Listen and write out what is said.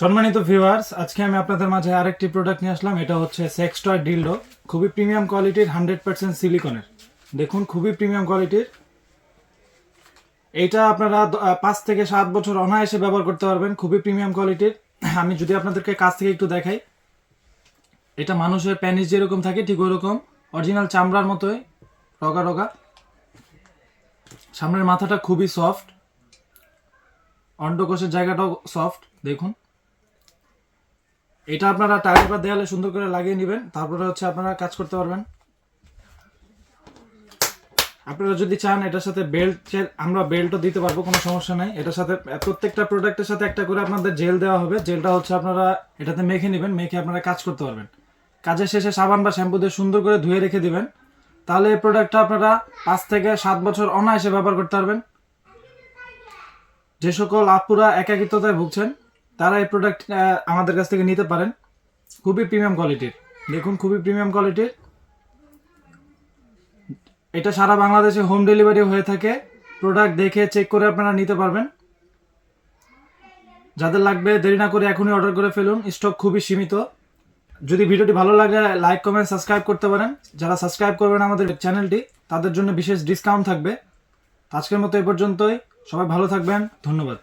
সম্মানিত ভিউয়ার্স আজকে আমি আপনাদের মাঝে আরেকটি প্রোডাক্ট নিয়ে আসলাম। এটা হচ্ছে সেক্স টয় ডিলডো খুবই প্রিমিয়াম কোয়ালিটির হান্ড্রেড পার্সেন্ট সিলিকনের দেখুন, খুবই প্রিমিয়াম কোয়ালিটির এইটা আপনারা পাঁচ থেকে সাত বছর অনায়াসে ব্যবহার করতে পারবেন, খুবই প্রিমিয়াম কোয়ালিটির আমি যদি আপনাদেরকে কাছ থেকে একটু দেখাই, এটা মানুষের প্যানিস যেরকম থাকে, ঠিক ওরকম। অরিজিনাল চামড়ার মতোই, রগা রগা। সামনের মাথাটা খুবই সফট অন্ডকোষের জায়গাটাও সফট দেখুন। এটা আপনারা টায়ার বা দেয়ালে সুন্দর করে লাগিয়ে নেবেন, তারপরে হচ্ছে আপনারা কাজ করতে পারবেন। আপনারা যদি চান এটার সাথে বেল্ট আমরা বেল্টও দিতে পারব, কোনো সমস্যা নাই। এটার সাথে, প্রত্যেকটা প্রোডাক্টের সাথে একটা করে আপনাদের জেল দেওয়া হবে। জেলটা হচ্ছে আপনারা এটাতে মেখে নেবেন, মেখে আপনারা কাজ করতে পারবেন। কাজের শেষে সাবান বা শ্যাম্পু দিয়ে সুন্দর করে ধুয়ে রেখে দিবেন। তাহলে এই প্রোডাক্টটা আপনারা পাঁচ থেকে সাত বছর অনায়াসে ব্যবহার করতে পারবেন। যে সকল আপুরা একাকিত্বতায় ভুগছেন তারা এই প্রোডাক্ট আমাদের কাছ থেকে নিতে পারেন। খুবই প্রিমিয়াম কোয়ালিটির দেখুন, খুবই প্রিমিয়াম কোয়ালিটির এটা সারা বাংলাদেশে হোম ডেলিভারি হয়ে থাকে। প্রোডাক্ট দেখে চেক করে আপনারা নিতে পারবেন। যাদের লাগবে, দেরি না করে এখনই অর্ডার করে ফেলুন। স্টক খুবই সীমিত। যদি ভিডিওটি ভালো লাগে লাইক কমেন্ট সাবস্ক্রাইব করতে পারেন। যারা সাবস্ক্রাইব করবেন আমাদের চ্যানেলটি তাদের জন্য বিশেষ ডিসকাউন্ট থাকবে। আজকের মতো এ পর্যন্তই। সবাই ভালো থাকবেন। ধন্যবাদ।